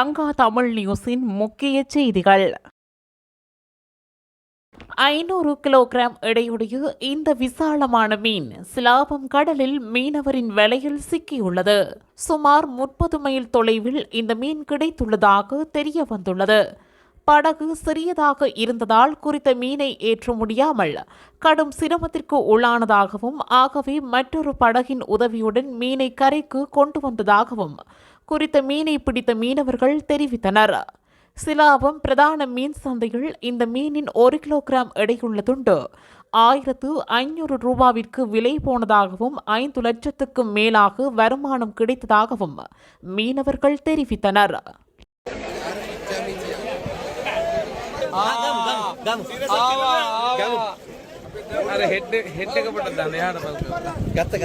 லங்கா தமிழ் நியூஸின் முக்கிய செய்திகள். ஐநூறு கிலோகிராம் எடையுடைய இந்த விசாலமான மீன் சிலாபம் கடலில் மீனவரின் வலையில் சிக்கியுள்ளது. சுமார் முப்பது மைல் தொலைவில் இந்த மீன் கிடைத்துள்ளதாக தெரிய வந்துள்ளது. படகு சிறியதாக இருந்ததால் குறித்த மீனை ஏற்ற முடியாமல் கடும் சிரமத்திற்கு உள்ளானதாகவும் ஆகவே மற்றொரு படகின் உதவியுடன் மீனை கரைக்கு கொண்டு வந்ததாகவும் குறித்த மீனை பிடித்த மீனவர்கள் தெரிவித்தனர். சிலாபம் பிரதான மீன் சந்தையில் இந்த மீனின் ஒரு கிலோகிராம் எடையுள்ளதுண்டு ஆயிரத்து ஐநூறு ரூபாவிற்கு விலை போனதாகவும் ஐந்து லட்சத்துக்கும் மேலாக வருமானம் கிடைத்ததாகவும் மீனவர்கள் தெரிவித்தனர். ಹೆಡ್ ಹೆಡ್ ಕಟ್ಟ